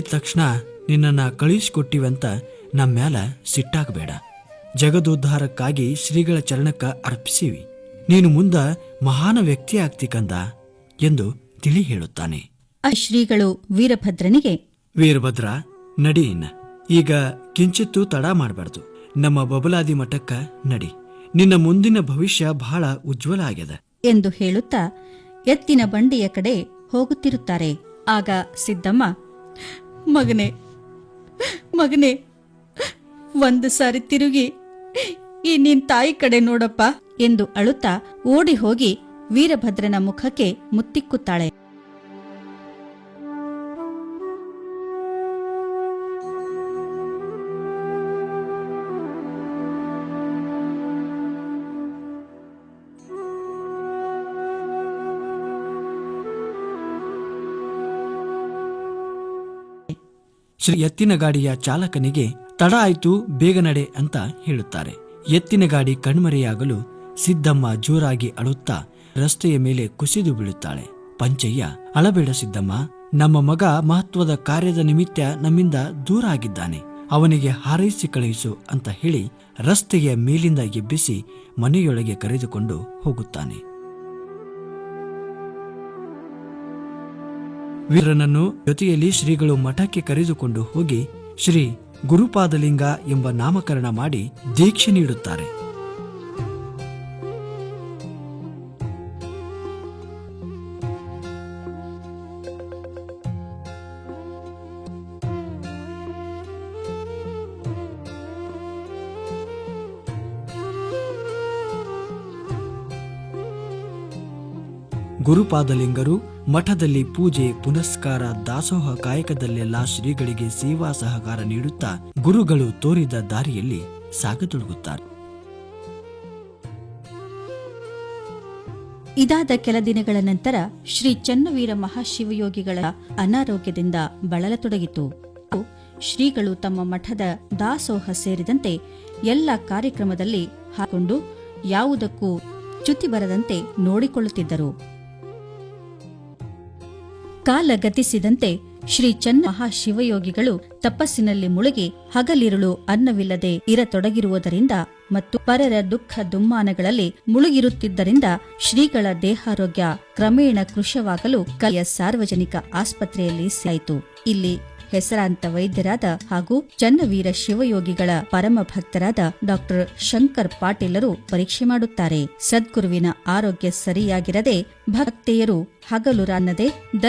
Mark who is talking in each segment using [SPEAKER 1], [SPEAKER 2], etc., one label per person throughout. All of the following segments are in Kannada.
[SPEAKER 1] ತಕ್ಷಣ ನಿನ್ನನ್ನ ಕಳಿಸ್ಕೊಟ್ಟಿವಂತ ನಮ್ಮ ಮ್ಯಾಲ ಸಿಟ್ಟಾಗಬೇಡ. ಜಗದೋದ್ಧಾರಕ್ಕಾಗಿ ಶ್ರೀಗಳ ಚರಣಕ್ಕ ಅರ್ಪಿಸಿವಿ. ನೀನು ಮುಂದ ಮಹಾನ ವ್ಯಕ್ತಿ ಆಗ್ತಿ ಕಂದ ಎಂದು ತಿಳಿ ಹೇಳುತ್ತಾನೆ.
[SPEAKER 2] ಆ ಶ್ರೀಗಳು ವೀರಭದ್ರನಿಗೆ
[SPEAKER 1] ವೀರಭದ್ರ ನಡಿ ಇನ್ನ. ಈಗ ಕಿಂಚಿತ್ತೂ ತಡ ಮಾಡಬಾರ್ದು. ನಮ್ಮ ಬಬಲಾದಿ ಮಠಕ್ಕ ನಡಿ. ನಿನ್ನ ಮುಂದಿನ ಭವಿಷ್ಯ ಬಹಳ ಉಜ್ವಲ ಆಗ್ಯದ.
[SPEAKER 2] ಎಂದು ಹೇಳುತ್ತಾ ಎತ್ತಿನ ಬಂಡಿಯ ಕಡೆ ಹೋಗುತ್ತಿರುತ್ತಾರೆ. ಆಗ ಸಿದ್ದಮ್ಮ ಮಗನೇ ಮಗನೇ, ಒಂದು ಸಾರಿ ತಿರುಗಿ, ಈ ನಿನ್ ತಾಯಿ ಕಡೆ ನೋಡಪ್ಪ ಎಂದು ಅಳುತ್ತಾ ಓಡಿ ಹೋಗಿ ವೀರಭದ್ರನ ಮುಖಕ್ಕೆ ಮುತ್ತಿಕ್ಕುತ್ತಾಳೆ.
[SPEAKER 1] ಶ್ರೀ ಎತ್ತಿನ ಗಾಡಿಯ ಚಾಲಕನಿಗೆ ತಡ ಆಯ್ತು, ಬೇಗ ನಡೆ ಅಂತ ಹೇಳುತ್ತಾರೆ. ಎತ್ತಿನ ಗಾಡಿ ಕಣ್ಮರೆಯಾಗಲು ಸಿದ್ದಮ್ಮ ಜೋರಾಗಿ ಅಳುತ್ತಾ ರಸ್ತೆಯ ಮೇಲೆ ಕುಸಿದು ಬೀಳುತ್ತಾಳೆ. ಪಂಚಯ್ಯ, ಅಳಬೇಡ ಸಿದ್ದಮ್ಮ, ನಮ್ಮ ಮಗ ಮಹತ್ವದ ಕಾರ್ಯದ ನಿಮಿತ್ತ ನಮ್ಮಿಂದ ದೂರ ಆಗಿದ್ದಾನೆ. ಅವನಿಗೆ ಹಾರೈಸಿ ಕಳುಹಿಸು ಅಂತ ಹೇಳಿ ರಸ್ತೆಯ ಮೇಲಿಂದ ಎಬ್ಬಿಸಿ ಮನೆಯೊಳಗೆ ಕರೆದುಕೊಂಡು ಹೋಗುತ್ತಾನೆ. ವೀರನನ್ನು ಜೊತೆಯಲ್ಲಿ ಶ್ರೀಗಳು ಮಠಕ್ಕೆ ಕರೆದುಕೊಂಡು ಹೋಗಿ ಶ್ರೀ ಗುರುಪಾದಲಿಂಗ ಎಂಬ ನಾಮಕರಣ ಮಾಡಿ ದೀಕ್ಷೆ ನೀಡುತ್ತಾರೆ. ಗುರುಪಾದಲಿಂಗರು ಮಠದಲ್ಲಿ ಪೂಜೆ, ಪುನಸ್ಕಾರ, ದಾಸೋಹ ಕಾಯಕದಲ್ಲೆಲ್ಲ ಶ್ರೀಗಳಿಗೆ ಸೇವಾ ಸಹಕಾರ ನೀಡುತ್ತಾ ಗುರುಗಳು ತೋರಿದ ದಾರಿಯಲ್ಲಿ ಸಾಗತೊಡಗುತ್ತಾರೆ.
[SPEAKER 2] ಇದಾದ ಕೆಲ ದಿನಗಳ ನಂತರ ಶ್ರೀ ಚನ್ನವೀರ ಮಹಾಶಿವಯೋಗಿಗಳ ಅನಾರೋಗ್ಯದಿಂದ ಬಳಲತೊಡಗಿತು. ಶ್ರೀಗಳು ತಮ್ಮ ಮಠದ ದಾಸೋಹ ಸೇರಿದಂತೆ ಎಲ್ಲ ಕಾರ್ಯಕ್ರಮದಲ್ಲಿ ಹಾಕೊಂಡು ಯಾವುದಕ್ಕೂ ಚ್ಯುತಿ ಬರದಂತೆ ನೋಡಿಕೊಳ್ಳುತ್ತಿದ್ದರು. ಕಾಲ ಗತಿಸಿದಂತೆ ಶ್ರೀ ಚನ್ನ ಮಹಾಶಿವಯೋಗಿಗಳು ತಪಸ್ಸಿನಲ್ಲಿ ಮುಳುಗಿ ಹಗಲಿರುಳು ಅನ್ನವಿಲ್ಲದೆ ಇರತೊಡಗಿರುವುದರಿಂದ ಮತ್ತು ಪರರ ದುಃಖ ದುಮ್ಮಾನಗಳಲ್ಲಿ ಮುಳುಗಿರುತ್ತಿದ್ದರಿಂದ ಶ್ರೀಗಳ ದೇಹಾರೋಗ್ಯ ಕ್ರಮೇಣ ಕೃಶವಾಗಲು ಕಲೆಯ ಸಾರ್ವಜನಿಕ ಆಸ್ಪತ್ರೆಯಲ್ಲಿ ಸಾಯಿತು ಇಲ್ಲಿ ಹೆಸರಾಂತ ವೈದ್ಯರಾದ ಹಾಗೂ ಚನ್ನವೀರ ಶಿವಯೋಗಿಗಳ ಪರಮ ಭಕ್ತರಾದ ಡಾಕ್ಟರ್ ಶಂಕರ್ ಪಾಟೀಲರು ಪರೀಕ್ಷೆ ಮಾಡುತ್ತಾರೆ. ಸದ್ಗುರುವಿನ ಆರೋಗ್ಯ ಸರಿಯಾಗಿರದೆ ಭಕ್ತೆಯರು ಹಗಲು ರಾನ್ನದೆ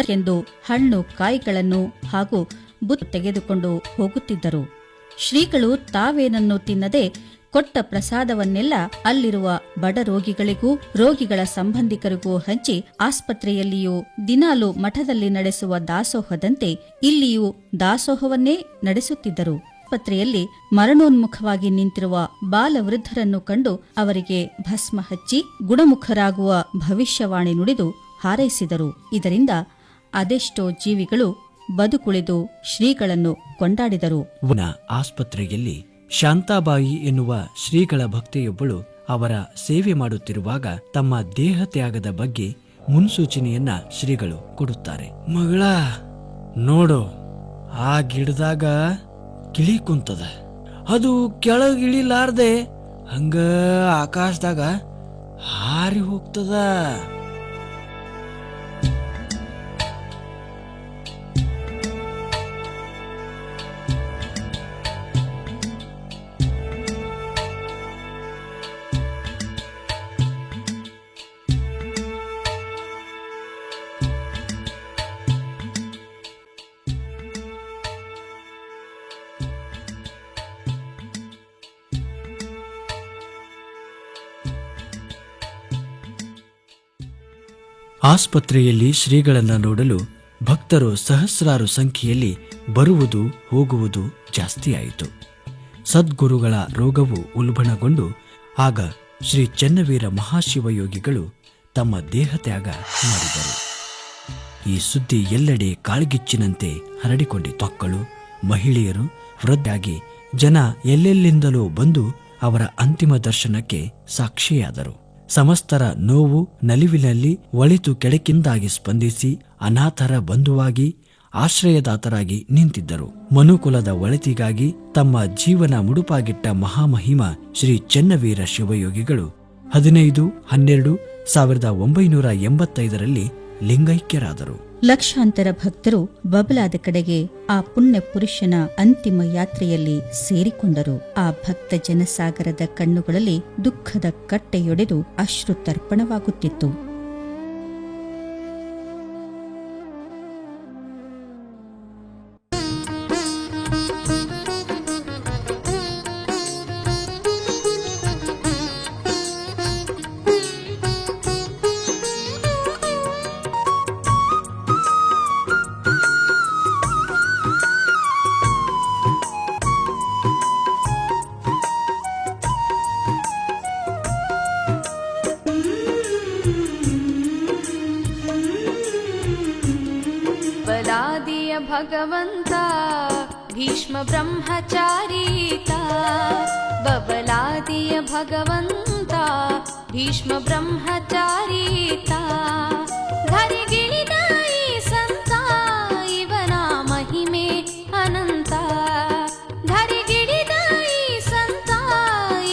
[SPEAKER 2] ಎಂದು ಹಣ್ಣು ಕಾಯಿಗಳನ್ನು ಹಾಗೂ ಬುತ್ತು ತೆಗೆದುಕೊಂಡು ಹೋಗುತ್ತಿದ್ದರು. ಶ್ರೀಗಳು ತಾವೇನನ್ನು ತಿನ್ನದೆ ಕೊಟ್ಟ ಪ್ರಸಾದವನ್ನೆಲ್ಲ ಅಲ್ಲಿರುವ ಬಡ ರೋಗಿಗಳಿಗೂ, ರೋಗಿಗಳ ಸಂಬಂಧಿಕರಿಗೂ ಹಂಚಿ ಆಸ್ಪತ್ರೆಯಲ್ಲಿಯೂ ದಿನಾಲು ಮಠದಲ್ಲಿ ನಡೆಸುವ ದಾಸೋಹದಂತೆ ಇಲ್ಲಿಯೂ ದಾಸೋಹವನ್ನೇ ನಡೆಸುತ್ತಿದ್ದರು. ಆಸ್ಪತ್ರೆಯಲ್ಲಿ ಮರಣೋನ್ಮುಖವಾಗಿ ನಿಂತಿರುವ ಬಾಲವೃದ್ಧರನ್ನು ಕಂಡು ಅವರಿಗೆ ಭಸ್ಮ ಹಚ್ಚಿ ಗುಣಮುಖರಾಗುವ ಭವಿಷ್ಯವಾಣಿ ನುಡಿದು ಹಾರೈಸಿದರು. ಇದರಿಂದ ಅದೆಷ್ಟೋ ಜೀವಿಗಳು ಬದುಕುಳಿದು ಶ್ರೀಗಳನ್ನು ಕೊಂಡಾಡಿದರು.
[SPEAKER 1] ಆಸ್ಪತ್ರೆಯಲ್ಲಿ ಶಾಂತಾಬಾಯಿ ಎನ್ನುವ ಶ್ರೀಗಳ ಭಕ್ತೆಯೊಬ್ಬಳು ಅವರ ಸೇವೆ ಮಾಡುತ್ತಿರುವಾಗ ತಮ್ಮ ದೇಹ ತ್ಯಾಗದ ಬಗ್ಗೆ ಮುನ್ಸೂಚನೆಯನ್ನ ಶ್ರೀಗಳು ಕೊಡುತ್ತಾರೆ. ಮಗಳ, ನೋಡು, ಆ ಗಿಡದಾಗ ಕಿಳಿ ಕುಂತದ. ಅದು ಕೆಳಗಿಳಿಲಾರ್ದೆ ಹಂಗ ಆಕಾಶದಾಗ ಹಾರಿ ಹೋಗ್ತದ. ಆಸ್ಪತ್ರೆಯಲ್ಲಿ ಶ್ರೀಗಳನ್ನು ನೋಡಲು ಭಕ್ತರು ಸಹಸ್ರಾರು ಸಂಖ್ಯೆಯಲ್ಲಿ ಬರುವುದು, ಹೋಗುವುದು ಜಾಸ್ತಿಯಾಯಿತು ಸದ್ಗುರುಗಳ ರೋಗವು ಉಲ್ಬಣಗೊಂಡು ಆಗ ಶ್ರೀ ಚೆನ್ನವೀರ ಮಹಾಶಿವಯೋಗಿಗಳು ತಮ್ಮ ದೇಹತ್ಯಾಗ ಮಾಡಿದರು. ಈ ಸುದ್ದಿ ಎಲ್ಲೆಡೆ ಕಾಳ್ಗಿಚ್ಚಿನಂತೆ ಹರಡಿಕೊಂಡಿ ತೊಕ್ಕಳು ಮಹಿಳೆಯರು ವೃದ್ಧಾಗಿ ಜನ ಎಲ್ಲೆಲ್ಲಿಂದಲೂ ಬಂದು ಅವರ ಅಂತಿಮ ದರ್ಶನಕ್ಕೆ ಸಾಕ್ಷಿಯಾದರು. ಸಮಸ್ತರ ನೋವು ನಲಿವಿನಲ್ಲಿ ಒಳಿತು ಕೆಡಕಿಂದಾಗಿ ಸ್ಪಂದಿಸಿ ಅನಾಥರ ಬಂಧುವಾಗಿ ಆಶ್ರಯದಾತರಾಗಿ ನಿಂತಿದ್ದರು. ಮನುಕುಲದ ಒಳಿತಿಗಾಗಿ ತಮ್ಮ ಜೀವನ ಮುಡುಪಾಗಿಟ್ಟ ಮಹಾಮಹಿಮ ಶ್ರೀ ಚೆನ್ನವೀರ ಶಿವಯೋಗಿಗಳು ಹದಿನೈದು, ಹನ್ನೆರಡು, ಸಾವಿರದ ಒಂಬೈನೂರ ಎಂಬತ್ತೈದರಲ್ಲಿ ಲಿಂಗೈಕ್ಯರಾದರು.
[SPEAKER 2] ಲಕ್ಷಾಂತರ ಭಕ್ತರು ಬಬಲಾದ ಕಡೆಗೆ ಆ ಪುಣ್ಯ ಪುರುಷನ ಅಂತಿಮ ಯಾತ್ರೆಯಲ್ಲಿ ಸೇರಿಕೊಂಡರು. ಆ ಭಕ್ತ ಜನಸಾಗರದ ಕಣ್ಣುಗಳಲ್ಲಿ ದುಃಖದ ಕಟ್ಟೆಯೊಡೆದು ಅಶ್ರು
[SPEAKER 3] भगवन्ता भीष्मब्रह्मचारिता बबलादिय भगवन्ता भीष्म ब्रह्मचारिता सन्ता इव नामहिमे अनन्ता। धरिगिणी सन्ता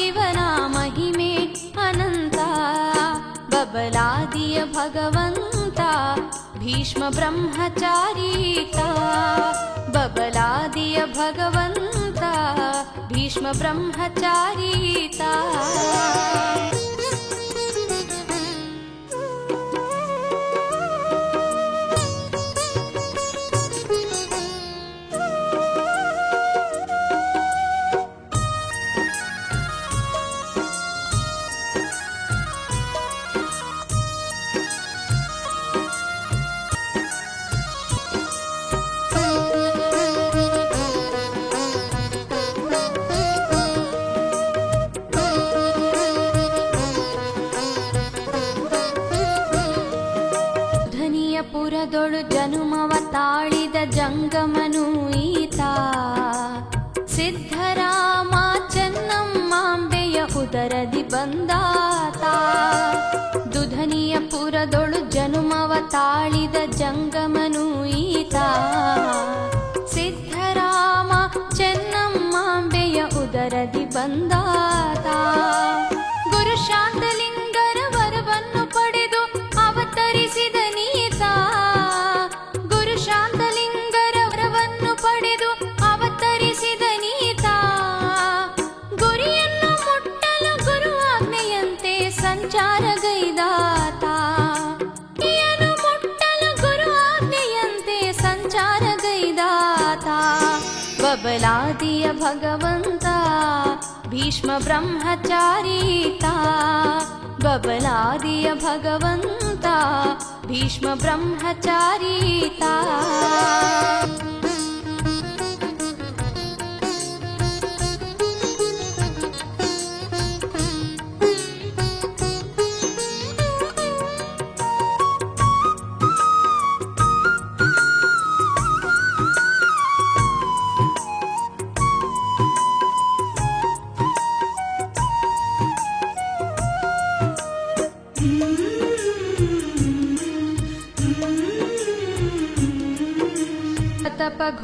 [SPEAKER 3] इव नामहिमे अनन्ता। बबलादिय भगवन्ता भीष्मब्रह्मचारीता बबलादिय भगवन्ता भीष्मब्रह्मचारीता। ಜನುಮವ ತಾಳಿದ ಜಂಗಮನು ಈತ. ಸಿದ್ಧರಾಮ ಚೆನ್ನಮ್ಮಾಂಬೆಯ ಉದರದಿ ಬಂದಾತ. ದುಧನಿಯ ಪುರದೊಳು ಜನುಮವ ತಾಳಿದ ಜಂಗಮನು ಈತ. ಸಿದ್ಧರಾಮ ಚೆನ್ನಮ್ಮಾಂಬೆಯ ಉದರದಿ ಬಂದಾತ बबलादिय भगवन्ता भीष्म ब्रह्मचारीता बबलादिय भगवन्ता भीष्म ब्रह्मचारिता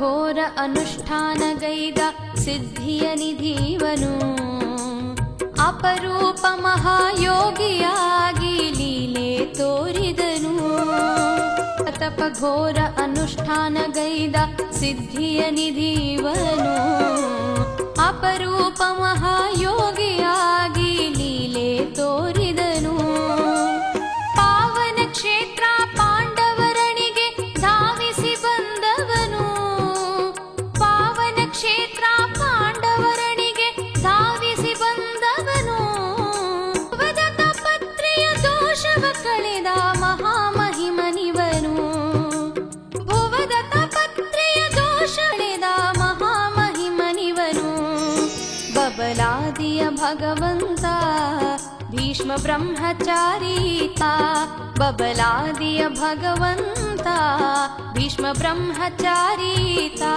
[SPEAKER 3] ಘೋರ ಅನುಷ್ಠಾನಗೈದ ಸಿದ್ಧಿಯ ನಿಧಿವನು. ಅಪರೂಪ ಮಹಾಯೋಗಿಯಾಗಿ ಲೀಲೆ ತೋರಿದನು. ತಪ ಘೋರ ಅನುಷ್ಠಾನಗೈದ ಸಿದ್ಧಿಯ ನಿಧಿವನು. ಅಪರೂಪ ಮಹಾಯೋಗಿಯಾಗಿ ಲೀಲೆ ತೋರಿದನು भगवंता भीष्मब्रह्मचारिता बबलादिय भगवन्ता भीष्मब्रह्मचारिता।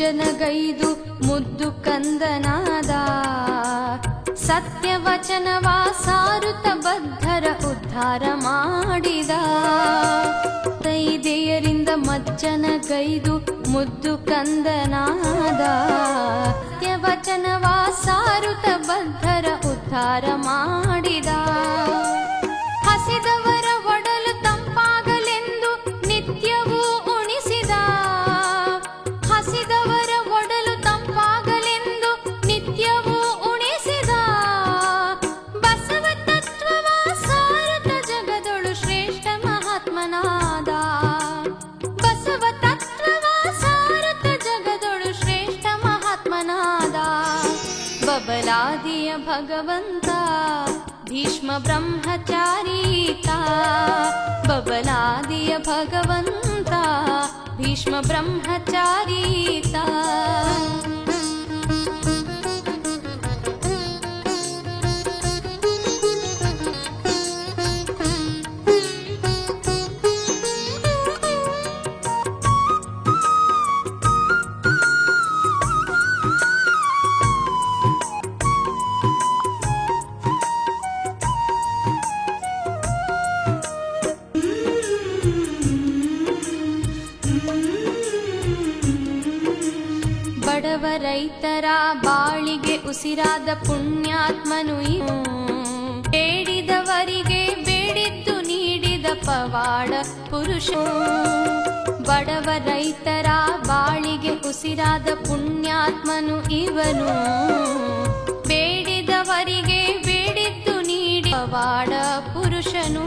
[SPEAKER 3] ಮಜ್ಜನಗೈದು ಮುದ್ದು ಕಂದನಾದ. ಸತ್ಯವಚನವ ಸಾರುತ ಬದ್ಧರ ಉದ್ಧಾರ ಮಾಡಿದ. ತೈದೆಯರಿಂದ ಮಜ್ಜನಗೈದು ಮುದ್ದು ಕಂದನಾದ. ಸತ್ಯವಚನವ ಸಾರುತ ಬದ್ಧರ ಉದ್ಧಾರ ಮಾಡಿದ. ಹಸಿದವರ भगवन्ता ब्रह्मचारीता बबलादिय भगवन्ता भीष्मब्रह्मचारीता। ರೈತರ ಬಾಳಿಗೆ ಉಸಿರಾದ ಪುಣ್ಯಾತ್ಮನು. ಬೇಡಿದವರಿಗೆ ಬೇಡಿದ್ದು ನೀಡಿದ ಪವಾಡ ಪುರುಷ. ಬಡವ ರೈತರ ಬಾಳಿಗೆ ಉಸಿರಾದ ಪುಣ್ಯಾತ್ಮನು ಇವನು. ಬೇಡಿದವರಿಗೆ ಬೇಡಿದ್ದು ನೀಡಿ ಪವಾಡ ಪುರುಷನು.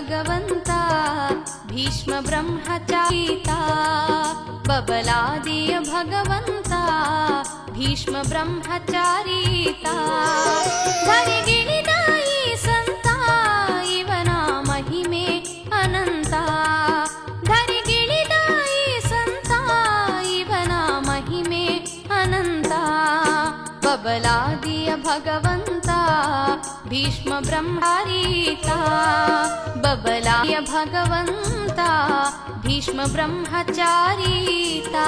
[SPEAKER 3] भगवन्ता भीष्मब्रह्मचारिता ब्रह्मचारिता भगवन्ता भीष्मब्रह्मचारिता। भीष्म सन्ता इव न महिमे अनन्ता। धरिगिणिदायि सन्ता इवना महिमे अनन्ता। बबलादिय भगवन्ता भीष्म बबलाय भगवन्ता भीष्मब्रह्मचारीता।